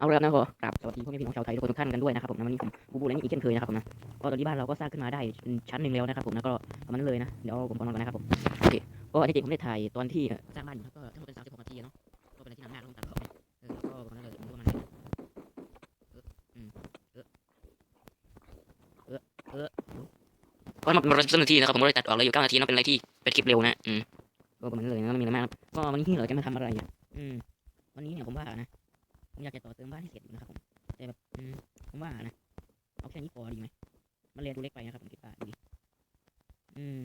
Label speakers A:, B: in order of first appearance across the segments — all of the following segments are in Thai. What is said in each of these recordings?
A: เอาลยครับนะก็กราบสวัสดีพ่อแม่พี่น้องชาวไทยทุกคนทุกท่านกันด้วยนะครับผมนะวันนี้ผมบูบูและนี่อีกเช่นเคยนะครับผมนะก็ตอนนี้บ้านเราก็สร้างขึ้นมาได้เป็นชั้นหนึ่งแล้วนะครับผมนะก็ประมาณนั้นเลยนะเดี๋ยวผมขอนอนก่อนนะครับผมโอเคก็อันนี้จริงผมได้ถ่ายตอนที่สร้างบ้านอยู่ก็ทั้งหมดเป็นสามสิบหกนาทีเนาะก็เป็นอะไรที่นานมากแล้วผมตัดต่อเนี่ยเออก็ประมาณนั้นเลยประมาณนี้เออเออเออเออก็มาเป็นนาทีนะครับผมก็เลยตัดออกเลยอยู่เก้านาทีเนาะเป็นอะไรที่เป็นคลิปเร็วนะอืมก็ประมาณนั้นเลยนะไม่มีอะไรมากก็วันนี้เราจะมาทำอะไรอะอืมวันนี้เนี่ยผมว่านะ ผมอยากจะต่อเติมบ้านให้เสร็จอยู่นะครับผมแต่แบบผมว่านะเอาแค่นี้พอดีไหมมันเรียนดูเล็กไปนะครับผมคิดว่าดูดิอืม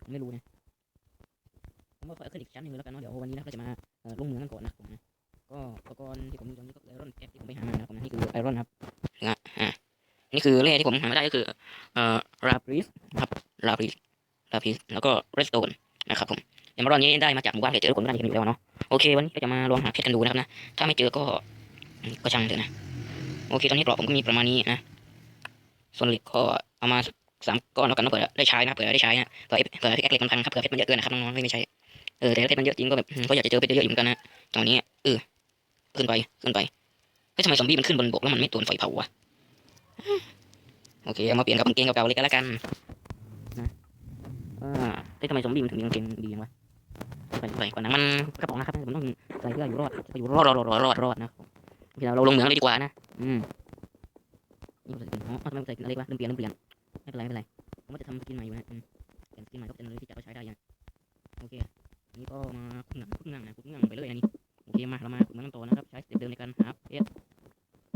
A: ผมไม่รู้นะผมว่าขอขึ้นอีกชั้นหนึ่งแล้วกันเนาะเดี๋ยววันนี้นะก็จะมาลงมือกันก่อนนะผมนะก็อุปกรณ์ที่ผมมีตอนนี้ก็ไอรอนแก๊สที่ผมไปหามานะครับผมนะนี่คือไอรอนครับนะอ่านี่คือแร่ที่ผมหามาได้ก็คือเอ่อราบริสครับราบริสราบริสแล้วก็เรสโตนนะครับผมเอมารอนนี้ได้มาจากหมู่บ้านเดี๋ยวทุกคนก็น่าจะเห็นอยู่แล้วเนาะ โอเควันนี้ก็จะมาลองหาเพชรกันดูนะครับนะ ถ้าไม่เจอก็ก็ช่างเถอะนะ โอเคตอนนี้กรอบผมก็มีประมาณนี้นะ ส่วนเหล็กก็เอามาสามก้อนแล้วกันนะเผื่อได้ใช้นะเผื่อได้ใช้นะเผื่อเผื่อที่แอคเล็กมันพังครับเผื่อเพชรมันเยอะเกินนะครับน้องๆไม่ใช้เออแต่เพชรมันเยอะจริงก็แบบก็อยากจะเจอเพชรเยอะๆอยู่เหมือนกันนะตอนนี้เออขึ้นไปขึ้นไปเฮ้ยทำไมซอมบี้มันขึ้นบนบกแล้วมันไม่โดนไฟเผาวะโอเคเอามาเปลี่ยนกับกางเกงเก่าๆเลยก็แล้วกันนะอ่าเฮ้ยทำไมซอมบี้มันถึงมีกางเกงดีจังวะ ไปไปก่อนนะมันกระป๋องนะครับผมต้องใส่เพื่ออยู่รอดอยู่รอดรอดรอดรอดรอดรอดนะโอเคเราเราลงเหมืองเลยดีกว่านะอืมนี่เราใส่อ๋อทำไมไม่ใส่อะไรวะเริ่มเปลี่ยนเริ่มเปลี่ยนไม่เป็นไรไม่เป็นไรผมว่าจะทำสกินใหม่อยู่นะอืมเปลี่ยนสกินใหม่ก็เป็นอะไรที่จะเอาใช้ได้ยังโอเคอันนี้ก็มาคุกงังคุกงังนะคุกงังไปเลยอันนี้โอเคมาเรามาคุกงังต่อนะครับใช้สเต็ปเดิมในการหาเพชร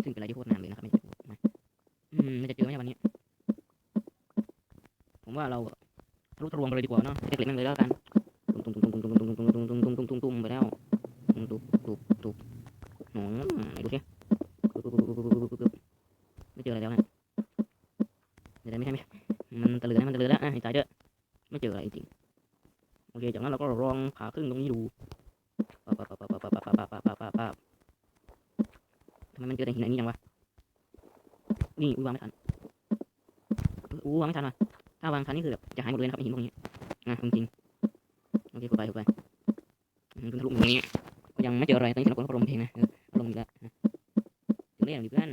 A: ซึ่งเป็นอะไรที่โคตรนานเลยนะครับไม่ใช่นะอืมมันจะเจอไหมวันนี้ ผมว่าเราทะลุทะลวงไปเลยดีกว่าเนาะเล็กๆนั่นเลยแล้วกัน ตุ้มตุ้มตุ้มตุ้มตุ้มตุ้มตุ้มตุ้มตุ้มตุ้มตุ้มตุ้มตุ้มไปแล้วตุ้มตุ้มตุ้มตุ้มหนูไหนดูสิไม่เจออะไรแล้วนะเดี๋ยวไม่ใช่ไหมมันตะลือนะมันตะลือแล้วอะตายเด้อไม่เจออะไรจริงโอเคจากนั้นเราก็ลองผ่าครึ่งตรงนี้ดูปั๊บปั๊บปั๊บปั๊บปั๊บปั๊บปั๊บปั๊บปั๊บทำไมมันเจอแต่หินอันนี้จังวะนี่อู้วางไม่ทันอู้วางไม่ทันว่ะถ้าวางทันนี่คือแบบจะหายหมดเลยนะครับหินพวกนี้อะจริง อเคขุดไปขุดไปอืมทะลุตรงนี้ ยังไม่เจออะไรตอนนี้เราก็ลงเพลงนะลงอีกแล้วถึงเรื่องดิเพื่อน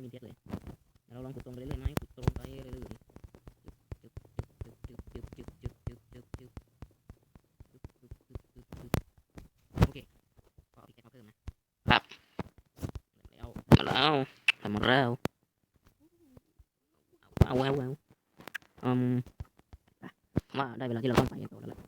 A: ไม่มีเพชรเลยเราลองขุดตรงไปเรื่อยๆนะขุดตรงไปเรื่อยๆแล้วทำแล้วเอาเอาเอาอืมว่าได้เวลาที่เราต้องไปกันตัวแล้วแหละ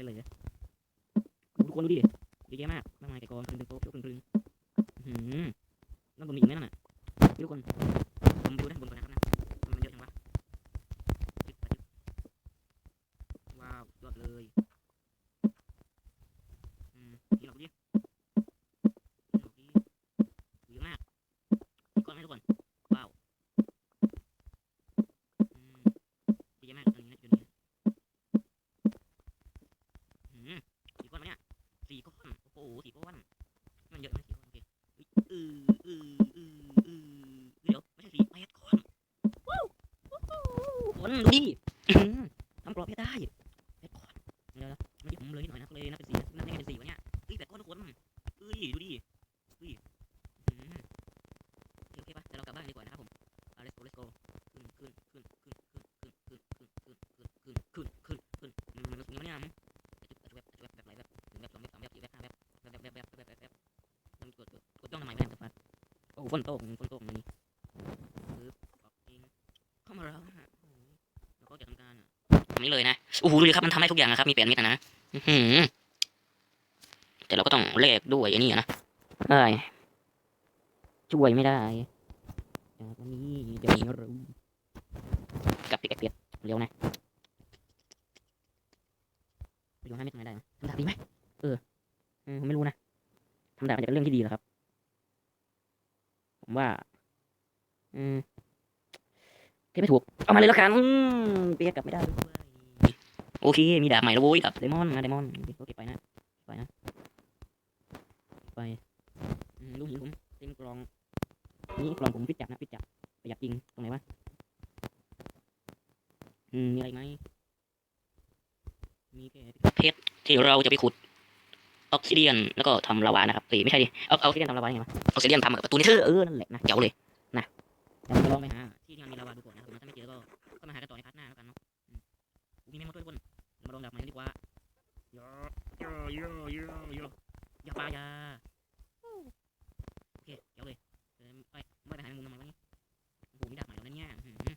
A: ไปเลยทุกคนดูดิเยอะแยะมากมากมายแก่กองครึ่งตึงโต๊ะครึ่งครึ่งอืมแล้วผมมีอีกไหมนั่นน่ะทุกคนผมดูด้านบนก่อนนะครับนะมันเยอะจังวะว้าวยอดเลย อืมนี่เราดินี่เราดิ อเออเออเออเดี๋ยวไม่ใช่สีแปดคนว้าวว้าวคนดูดิ อื้อหือทำกรอบเพชรได้แปดคนเดี๋ยวนะมื่อกี้ผมเลยหน่อยนะเลยนะเป็นสีนั่นยังเป็นสีวะเนี่ยเฮ้ยแปดคนทุกคนเฮ้ยดูดิเฮ้ยอื้อหือโอเคปะเดี๋ยวเรากลับบ้านดีกว่านะครับผมเอา let's go let's go ขึ้นขึ้นขึ้นขึ้นขึ้นขึ้นขึ้นขึ้นขึ้นขึ้นขึ้นขึ้นขึ้นขึ้นมันมันสูงยังไงเนี่ยมั้งจะจุดจะจุดแบบแบบไหนแบบหนึ่งแบบสองแบบสามแบบสี่แบบห้าแบบแบบแบบแบบแบบแบบแบบมันกดกดกดจ้องทำไมไม่ได้สักพักโอ้ฝนตกฝนตกมันนี่ปึ๊บออกเองเข้ามาแล้วนะฮะโอ้โหแล้วก็จะทำการอะ ทำนี้เลยนะโอ้โหดูดิครับมันทำได้ทุกอย่างนะครับมีเปลี่ยนมิดอะนะอื้อหือแต่เราก็ต้องเลขด้วยไอ้นี่นะเอ้ยช่วยไม่ได้จากวันนี้จะมีเรากับปิกเปียกเร็วนะไปดูห้าเม็ดทำไงได้ทำดาบดีไหมเออเออผมไม่รู้นะทำดาบมันจะเป็นเรื่องที่ดีเหรอครับ ผมว่า อืมเทไม่ถูก เอามาเลยแล้วกันเปียกกลับไม่ได้ โอเค มีดาบใหม่แล้วโว้ยกับไดมอนด์นะไดมอนด์โอเคโอเคไปนะไปนะไปลูกหินผมเต็มกลองนี่กลองผมฟิจัดนะฟิจัดประหยัดจริงตรงไหนวะอืมมีอะไรไหมมีแค่เพชรที่เราจะไปขุดออกซิเดียนแล้วก็ทำลาวานะครับเอ้ยไม่ใช่ดิเอาเอาออกซิเดียนทำลาวาไงวะออกซิเดียนทำกับประตูนิเทอร์เออนั่นแหละนะเจ๋วเลยนะจะลองไปหาที่ที่มันมีลาวาดูก่อนนะครับถ้าไม่เจอก็ก็มาหากันต่อในพาร์ทหน้าแล้วกันเนาะมีแมงมุมด้วยทุกคน งดับมันดีกว่าโยโยโยโยโยอย่าปาอย่าโอเคเจ๋วเลยเออไปไม่ไปหาแมงมุมทำไมวะนี่โอ้โหมีดาบใหม่แล้วเนี่ยอื้อหือ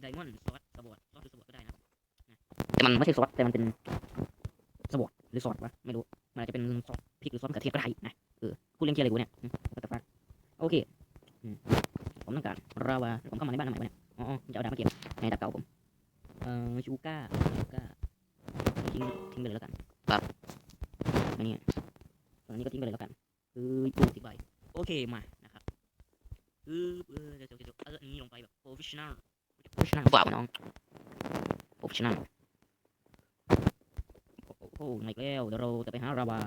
A: ไดมอนด์ซอสสบอดซอสหรือสบอดก็ได้นะครับแต่มันไม่ใช่ซอสแต่มันเป็นสบอดหรือซอสวะไม่รู้มันอาจจะเป็นซอสพริกหรือซอสมะเขือเทศก็ได้นะเออกูเลี้ยงเกียร์อะไรกูเนี่ย professional professional เปล่าน้อง professional โอ้โหไงแล้วเดี๋ยวเราจะไปหาราวา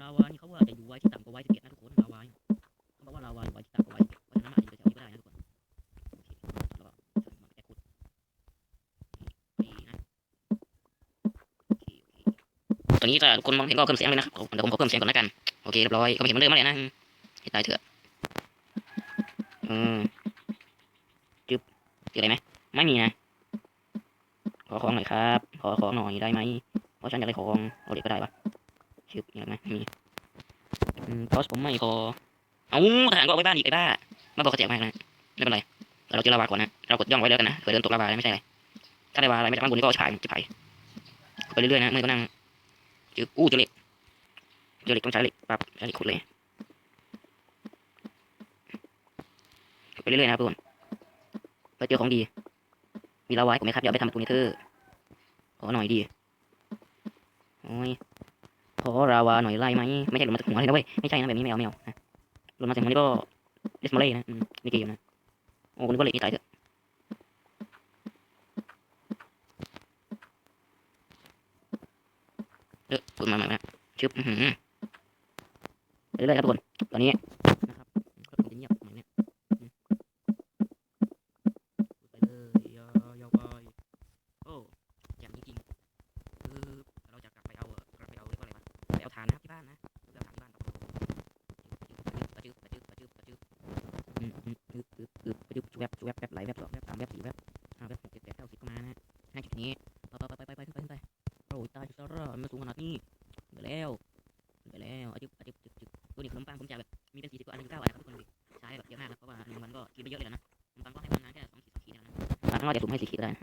A: ลาวานี่เขาว่าจะอยู่ไว้ที่ต่ำกว่าไว้ที่เกียนะทุกคนลาวาเขาบอกว่าลาวาอยู่ไว้ที่ต่ำกว่าไว้เพราะฉะนั้นอาจจะอยู่แถวนี้ก็ได้นะทุกคนตอนนี้ถ้าคนมองเห็นก็เพิ่มเสียงเลยนะครับเดี๋ยวผมขอเพิ่มเสียงก่อนแล้วกัน โอเคเรียบร้อยก็ไม่เห็นมือนเดิมแล้วนะอืมให้ตายเถอะอืม ออะไรไหมไม่มีนะ ขอของหน่อยครับ ขอของหน่อยได้ไหมเพราะฉันอยากได้ของเอาเด็กก็ได้ปะชึบมีอะไรไหมมีอืมพอสผมไม่ขอเอาทหารก็เอาไปบ้านอีกไอ้บ้ามาบอกเขาแจกมากนะไม่เป็นไรเราเจอลาวาก่อนนะเรากดย่องไว้แล้วกันนะเผื่อเดินตกลาวาไม่ใช่อะไรถ้าลาวาอะไรไม่จากข้างบนนี่ก็ฉายจะไปไปเรื่อยๆนะมือก็นั่งจืบอู้เจอเหล็กเจอเหล็กต้องใช้เหล็กปั๊บใช้เหล็กขุดเลยไปเรื่อยๆนะครับทุกคน ไปเจอของดี มีลาวาให้ผมไหมครับเดี๋ยวไปทำประตูนิเทอร์ขอหน่อยดีโอ้ยขอราวาหน่อยไล่ไหมไม่ใช่หลุดมาจากหัวเลยนะเว้ยไม่ใช่นะแบบนี้ไม่เอาไม่เอานะหลุดมาจากหัวนี่ก็เดสมาเล่นะอืมนี่เกมนะโอ้คนนี้ก็เละที่ตายเถอะเออพูดมาใหม่นะชึบเรื่อยๆครับทุกคนตอนนี้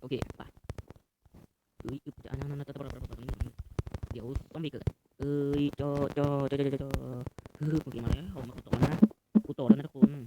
A: โอเคไปเฮ้ยอึบอันนั้นนั่นนั่นเดี๋ยวต้องมีเกิดเอ้ยจอจอจอจอจอจอเฮ้ออโอเคมาแล้วมากูตแล้วนะกูโตแล้วนะทุกคน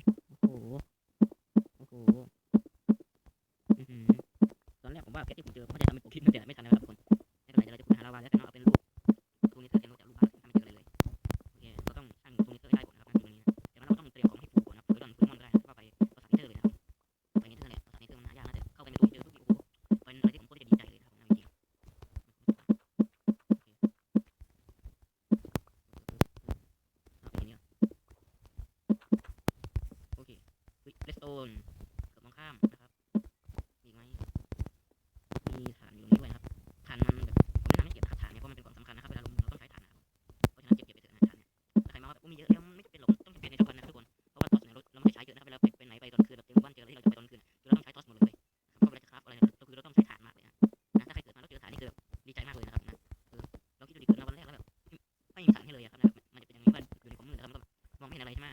A: เห็นอะไรใช่ไหม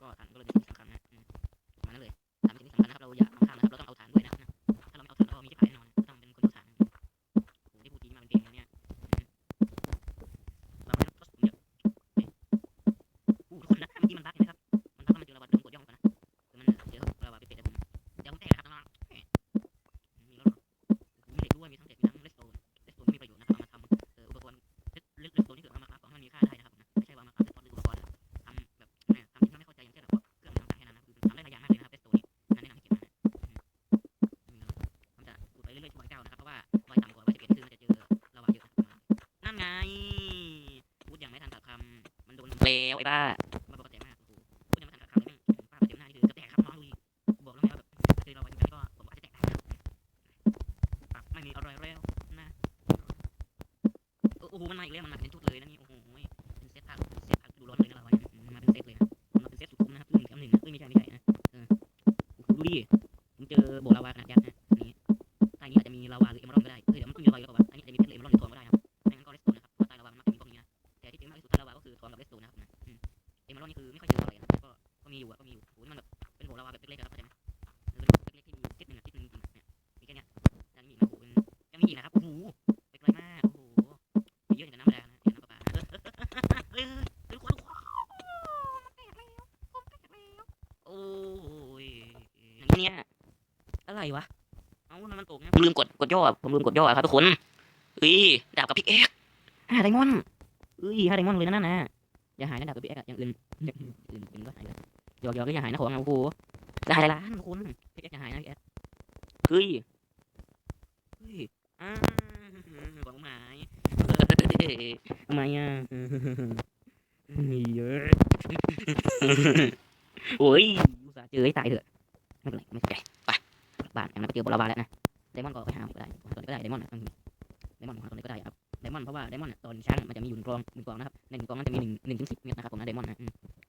A: ก็ฐานก็เลย แล้วไอ้บ้ามาบอกกระแจมากโอ้โหพูดอย่างไม่ทันขาดคำเลยแม่งป้าประเต็มหน้านี่คือกระแตกครับน้องดูดิบอกแล้วไงว่าแบบเจอลาไวาจริงๆก็ผมอาจจะแตกได้นะปรับไม่มีอะไรแล้วนะโอ้โหมันมาอีกแล้วมันมาเป็นชุดเลยนะนี่โอ้โหเป็นเซตผักเซตผักดูร้อนเลยนะลาวาเนี่ยมาเป็นเซตเลยนะมาเป็นเซตสุดคุ้มนะครับหนึ่งแถมหนึ่งนะเอ้ยไม่ใช่ไม่ใช่นะออโอ้โหดูดิผมเจอโบกลาวาขนาดยักษ์นะ ผมลืมกดกดย่อผมลืมกดย่อครับทุกคนเฮ้ยดาบกับพิกเอ็กห้าไดมอนเฮ้ยห้าไดมอนเลยนะนั่นนะอย่าหายนะดาบกับพิกเอ็กอย่างอื่นอย่างอื่นอื่นก็หายเลยหยอกหยอกก็อย่าหายนะของนะโอ้โหจะหายอะไรล้านทุกคนพิกเอ็กอย่าหายนะพิกเอ็กเฮ้ยเฮ้ยอ่าของหมายทำไมอะเยอะโอ้ยอุตส่าห์เจอให้ตายเถอะไม่เป็นไรไม่เป็นไรไปบ้านอย่างนั้นก็เจอบลลาวาแล้วนะ ไดมอนด์ก็ไปหาก็ได้ตัวไหนก็ได้ไดมอนด์นะไดมอนด์หาตัวไหนก็ได้ครับไดมอนด์เพราะว่าไดมอนด์ตอนช้างมันจะมีอยู่หนึ่งกองหนึ่งกองนะครับในหนึ่งกองนั้นจะมีหนึ่งหนึ่งถึงสิบเม็ดนะครับผมนะไดมอนด์นะ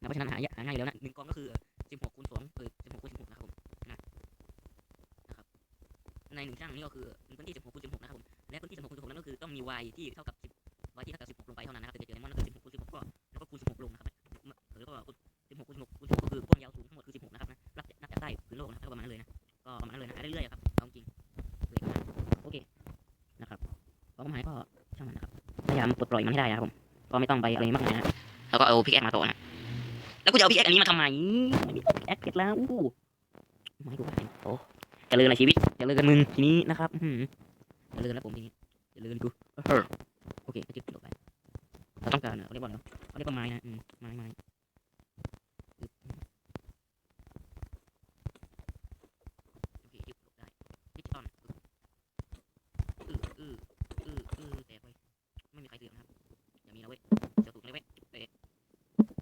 A: เพราะฉะนั้นหายหาง่ายแล้วนะหนึ่งกองก็คือสิบหกคูณสองเออสิบหกคูณสิบหกนะครับผมนะครับในหนึ่งช่างนี่ก็คือพื้นที่สิบหกคูณสิบหกนะครับผมและพื้นที่สิบหกคูณสิบหกนั้นก็คือต้องมี y ที่เท่ากับสิบ y ที่เท่ากับสิบหกลงไปเท่านั้นนะครับถึงจะเจอไดมอนด์ก็คือสิบหกคูณสิบหกก็แล้วก็คูณสิบหกลงนะครับหรือก็สิบหกคูณสิบหกคูณสิบหกก็คือกว้างยาวสูงทั้งหมดคือสิบหกนะครับนะนับจากใต้พื้นโลกนะครับก็ประมาณนั้นเลยนะก็ประมาณนั้นเลยนะเรื่อยๆ ปลดปล่อยมันให้ได้นะครับผมก็ไม่ต้องไปอะไรมากมายนะแล้วก็เอาพิกแอคมาต่อนะแล้วกูจะเอาพิกแอคอันนี้มาทำไมไม่มีพิกแอคเก็ตแล้วอู้ไม่ดูไปโอ้จะเลือนอะไรชีวิตจะเลือนมึงทีนี้นะครับจะเลือนแล้วผมทีนี้จะเลือนกูโอเคก็จึ๊บลงไปเราต้องการเออเขาเรียกว่าอะไรวะเขาเรียกว่าไม้นะอืมไม้ไม้อึ๊บโอเคยึบลงได้ดิจิตอลอืออืออืออือแตกไปไม่มีใครเสือกนะครับอย่ามีนะเว้ยเสือกถูกเลยเว้ยเตะ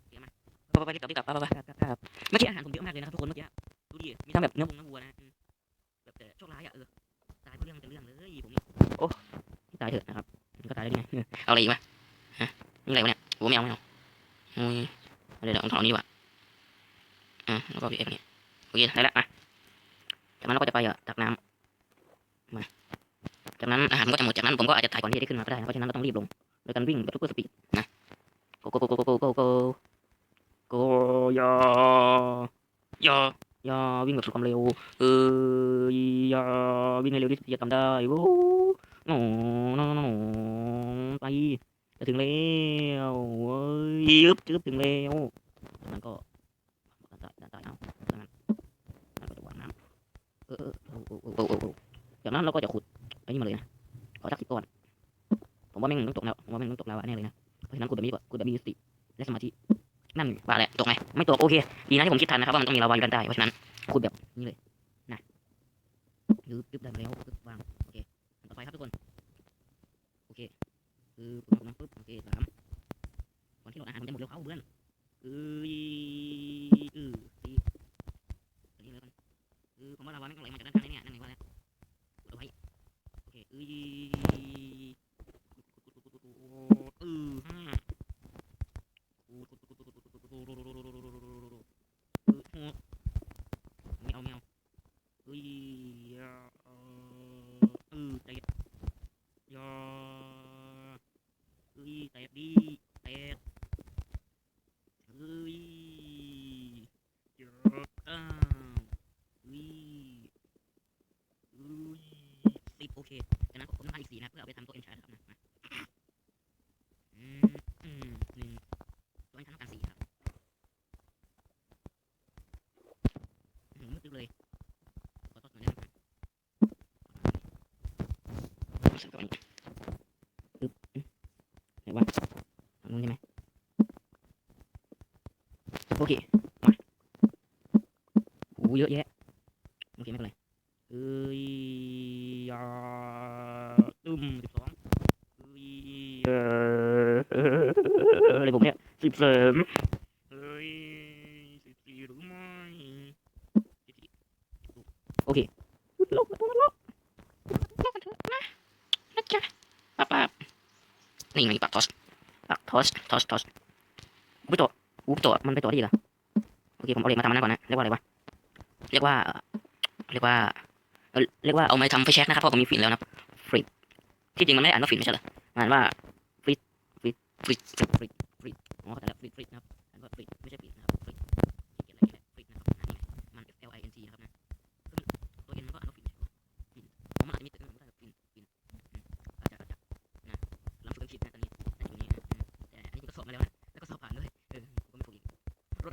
A: เสียมา ไปไปรีบกลับรีบกลับไปไปไปครับครับเมื่อกี้อาหารผมเยอะมากเลยนะครับทุกคนเมื่อกี้ดูดิมีทั้งแบบเนื้อวงเนื้อวัวนะแบบแต่โชคร้ายอะเออตายเพราะเรื่องมันจะเรื่องเลยผมโอ้ตายเถอะนะครับมันก็ตายแล้วนี่ไงเอาอะไรอีกวะฮะมีอะไรวะเนี่ยโอ้ไม่เอาไม่เอาโอ้ยเดี๋ยวเดี๋ยวเอาถอนนี้ดีกว่าอะแล้วก็พี่เอฟนี่โอเคได้แล้วอะ ยาวิ่งให้เร็วที่สุดที่จะทำได้โว้โนโนโนนไปจะถึงแล้วเว้ยยึบจึบถึงแล้วจากนั้นก็ด้านต้ด้านใต้เอาจากนั้นแล้วก็จะวางน้ำเออเออเออเออจากนั้นเราก็จะขุดไอ้นี่มาเลยนะขอสักสิบก้อนผมว่าแม่งต้องตกแล้วผมว่าแม่งต้องตกแล้วแน่เลยนะเพราะฉะนั้นขุดแบบนี้กว่าขุดแบบมีสติและสมาธินั่นป่าแหละตกไหมไม่ตกโอเคดีนะที่ผมคิดทันนะครับว่ามันต้องมีลาวาอยู่ด้านใต้เพราะฉะนั้นขุดแบบนี้เลย นะยึบยึบได้แล้วยึบวางโอเคต่อไปครับทุกคนโอเคคือผมกำลังปุ๊บโอเคสามวันที่เราอ่านผมจะหมดเร็วเขาเพื่อนเอ้ยเออสี่ตัวนี้เลยกันคือผมว่าลาวาไม่ต้องไหลมาจากด้านข้างเนี่ยนั่นไงว่าแล้วกดเอาไว้โอเคเอ้ยเออห้าเออหกไม่เอาไม่เอาเอ้ยเออเออใจเย็น ยอเอ้ยแตกดีแตกเอ้ยยออ้าวเอ้ยเอ้ยสิบโอเคจากนั้นผมต้องการอีกสี่นะเพื่อเอาไปทำตัวเอ็นชาร์ครับนะมาอืมอืมหนึ่งตัวเอ็นชาร์ต้องการสี่ครับอื้อหือมืดตึ๊บเลยขอโทษหน่อยนะครับใส่ก่อน ปึ๊บไหนวะทางนู้นใช่ไหม โอเคมาโอ้เยอะแยะโอเคไม่เป็นไรเอ้ยยาตึมสิบสองเอ้ยเอ่ออะไรผมเนี่ยสิบสามเอ้ยสิบสี่หรือไม่สิบสี่โอเคลบลบลบลบกันเถอะนะนะจ๊ะปั๊บปั๊บนี่ไงปักทอสปักทอสทอสทอสอุ้ยตัว อุ้ยตัวมันไปตัวดีเหรอโอเคผมเอาเหล็กมาทำมันก่อนนะเรียกว่าอะไรวะเรียกว่าเรียกว่าเอ่อเรียกว่าเอามาทำไฟแช็กนะครับเพราะผมมีฟินแล้วนะฟริตที่จริงมันไม่ได้อ่านว่าฟินไม่ใช่เหรอมันอ่านว่าฟริตฟริตฟริตฟริตฟริตฟริตอ๋อแต่ละฟริตฟริตนะครับอ่านว่าฟริตไม่ใช่ฝิ่น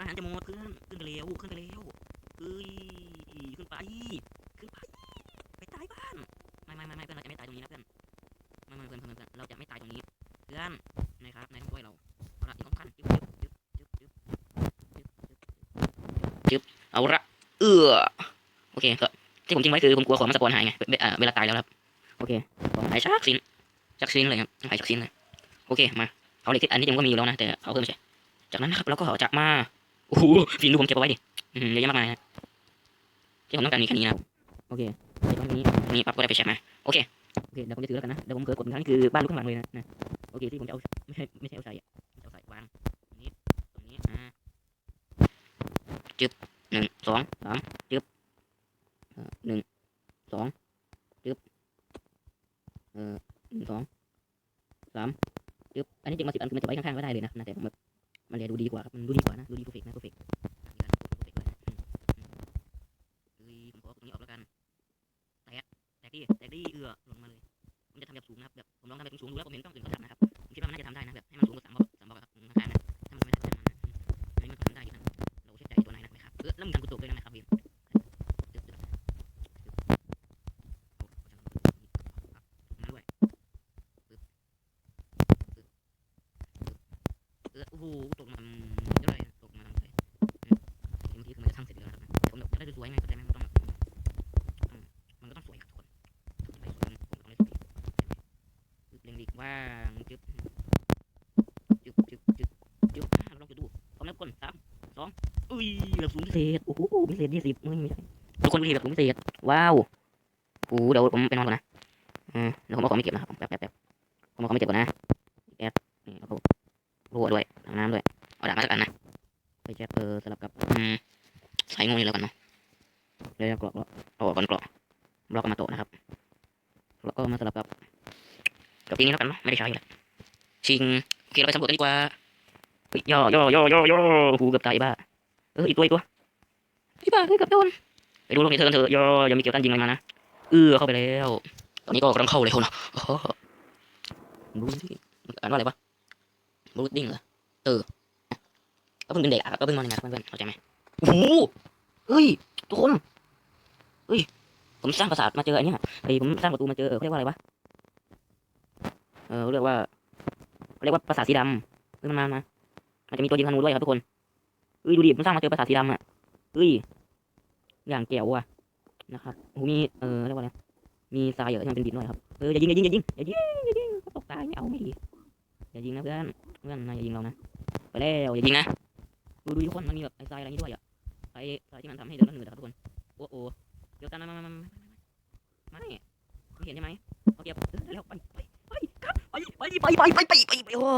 A: หันจะหมดเพื่นขึ้นเร็วขึ้นเร็วเอ้ยขึ้นไปขึ้นไปไปตายบ้านไม่ไม่ไม่เพื่อนเราจะไม่ตายตรงนี้นะเพื่อนไม่ไม่เพื่อนเพื่อนเราจะไม่ตายตรงนี้เพื่อนนะครับในายต้ช่วยเราเอาละอีกสองขั้นจึ๊บจึ๊บจึ๊บจึ๊บจึ๊บเอาละเออโอเคก็ที่ผมทิ้งไว้คือผมกลัวของมันสปอนหายไงเวลาตายแล้วครับโอเคหายชักซินชักซินเลยครับหายชักซินเลยโอเคมาเขาเหล็กที่อันนี้ยังก็มีอยู่แล้วนะแต่เขาเพิ่มใช่จากนั้นครับเราก็จะมา โอ้โหฟินดูผมเก็บเอาไว้ดิอืมเยอะแยะมากมายนะที่ผมต้องการมีแค่นี้นะครับโอเคเก็บไว้ตรงนี้นี่ปั๊บก็ได้ไปแชร์มาโอเคโอเคเดี๋ยวผมจะถือแล้วกันนะเดี๋ยวผมเกิดกดหนึ่งครั้งนี่คือบ้านลูกข้างหลังเลยนะนะโอเคที่ผมจะเอาไม่ใช่ไม่ใช่เอาใส่อะจะเอาใส่วางตรงนี้ตรงนี้อ่าจึ๊บหนึ่งสองสามจึ๊บเอ่อหนึ่งสองจึ๊บเอ่อหนึ่งสองสามจึ๊บอันนี้จริงมาสิบอันคือมันจะไว้ข้างๆก็ได้เลยนะนะแต่ผมแบบ มันเลยดูดีกว่าครับมันดูดีกว่านะดูดีเพอร์เฟกต์นะเพอร์เฟกต์เฮ้ยผมขอตรงนี้ออกแล้วกันแตกแตกดิแตกดิเอือลงมาเลยผมจะทำแบบสูงนะครับแบบผมลองทำแบบสูงดูแล้วผมเห็นต้องอื่นเขาทำนะครับผมคิดว่ามันน่าจะทำได้นะแบบให้มันสูงกว่าสามบล็อกสามบล็อกครับข้างๆนะถ้ามันไม่ได้ช่างมันอันนี้มันทำได้ดีนะเราเชื่อใจตัวนายนะครับเออแล้วมึงทำกูตกด้วยนะครับพี่จึ๊บจึ๊บโอ้ขอจังมาด้วยเออโอ้โห ยแบบสูงพิเศษ โอ้โหพิเศษยี่สิบมึงม่ใช่ทุกคนพิเศษแบบสูงพิเศษ ว้าวโอ้โหเดี๋ยวผมไปนอนก่อนนะอืมเดี๋ยวผมเอาของไม่เก็บนะครับแป๊บแป๊บแป๊บผมเอาของไม่เก็บก่อนนะแป๊บนี่แล้วก็รั่วด้วยถังน้ำด้วย เอาดาบมาสักอันนะไปแจ็คเออสลับกับอืมใส่งูนี่แล้วกันเนาะเดี๋ยวกรอกเอาออกก่อนกรอกบล็อกมาโตนะครับ แล้วก็มาสลับกับกับปีนี้แล้วกันเนาะไม่ได้ใช้เลยชิงโอเคเราไปสำรวจกันดีกว่าเฮ้ยย่อย่อย่อย่อย่อหูเกือบตายบ้า เอออีกตัวอีกตัวอีบ้าเฮ้ยเกือบโดนไปดูลงในเธอกันเถอะย่ออย่ามีเกี่ยวกันยิงอะไรมานะเออเข้าไปแล้ว ตอนนี้ก็กำลังเข้าเลยคนเนาะโอ้โหดูสิอ่านว่าอะไรวะบรูดดิ้งเหรอเออก็เพิ่งเป็นเด็กอะก็เพิ่งนอนในงานเพื่อนๆเข้าใจไหมโอ้โหเฮ้ยทุกคนเฮ้ยผมสร้างปราสาทมาเจอไอ้เนี่ยไอ้ผมสร้างประตูมาเจอเออเขาเรียกว่าอะไรวะเออเขาเรียกว่าเขาเรียกว่าปราสาทสีดำเฮ้ยมันมามามันจะมีตัวยิงธนูด้วยครับทุกคน อุ้ยดูดิมันสร้างมาเจอภาษาสีดำอะอุ้ย อย่างแก้วอะนะครับหูมีเออเรียกว่าอะไรมีทรายเยอะที่มันเป็นดินด้วยครับเอออย่ายิงอย่ายิงอย่ายิงอย่ายิงอย่ายิงตกตายไม่เอาไม่ดีอย่ายิงนะเพื่อนเพื่อนนายอย่ายิงเรานะไปแล้วอย่ายิงนะดูดูทุกคนมันมีแบบไอ้ทรายอะไรนี้ด้วยอะไอ้ทรายที่มันทำให้เดินแล้วเหนื่อยครับทุกคนโอ้โหเดี๋ยวตามมามามามามไม่เห็นใช่ไหมเอาเก็บเร็วไปไปไปครับไปไปไปไปไปไปไปโอ้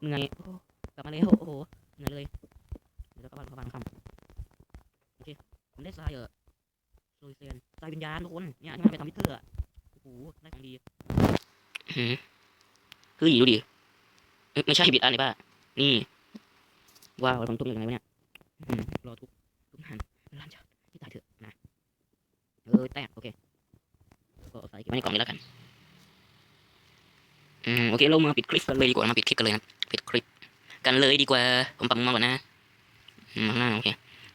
A: เหนื่อย กลับมาแล้วโอ้โหเหนื่อยเลยเดี๋ยวกลับบ้านกลับบ้านค่ำโอเคผมได้ทรายเออโซยเซียนทรายวิญญาณทุกคนเนี่ยที่มันไปทำวิเตอร์อะโอ้โหได้ของดีหืมเฮ้ยดูดิเอ้ยไม่ใช่บิดอันเลยป่ะนี่ว้าวผมทุบยังไงวะเนี่ยอืมรอทุบทุบนานร้านจะที่ตายเถอะนะเออแตกโอเคก็เอาใส่เก็บไว้ในกล่องนี้แล้วกันอืมโอเคเรามาปิดคลิปกันเลยดีกว่ามาปิดคลิปกันเลยนะปิดคลิป กันเลยดีกว่า ผมปรับมุมมองก่อนนะมาโอเค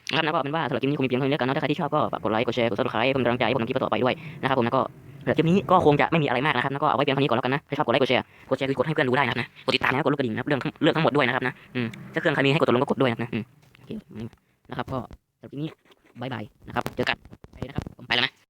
A: นะครับนะก็เป็นว่าสำหรับคลิปนี้คงมีเพียงเท่านี้แล้วกันนะถ้าใครที่ชอบก็ฝากกดไลค์กดแชร์กดซับสไครต์เป็นกำลังใจให้ผมทำคลิปต่อไปด้วยนะครับผมนะก็สำหรับคลิปนี้ก็คงจะไม่มีอะไรมากนะครับแล้วก็เอาไว้เพียงเท่านี้ก่อนแล้วกันนะถ้าชอบกดไลค์กดแชร์กดแชร์คือกดให้เพื่อนรู้ได้นะครับนะกดติดตามนะกดลูกกระดิ่งนะเรื่องทั้งเรื่องทั้งหมดด้วยนะครับนะอืมถ้าเครื่องใครมีให้กดตัวลงก็กดด้วยนะครับนะอืมโอเคนะครับก็สำหรับคลิปนี้บายบายนะครับเจอกันไปนะครับผมไปแล้วนะ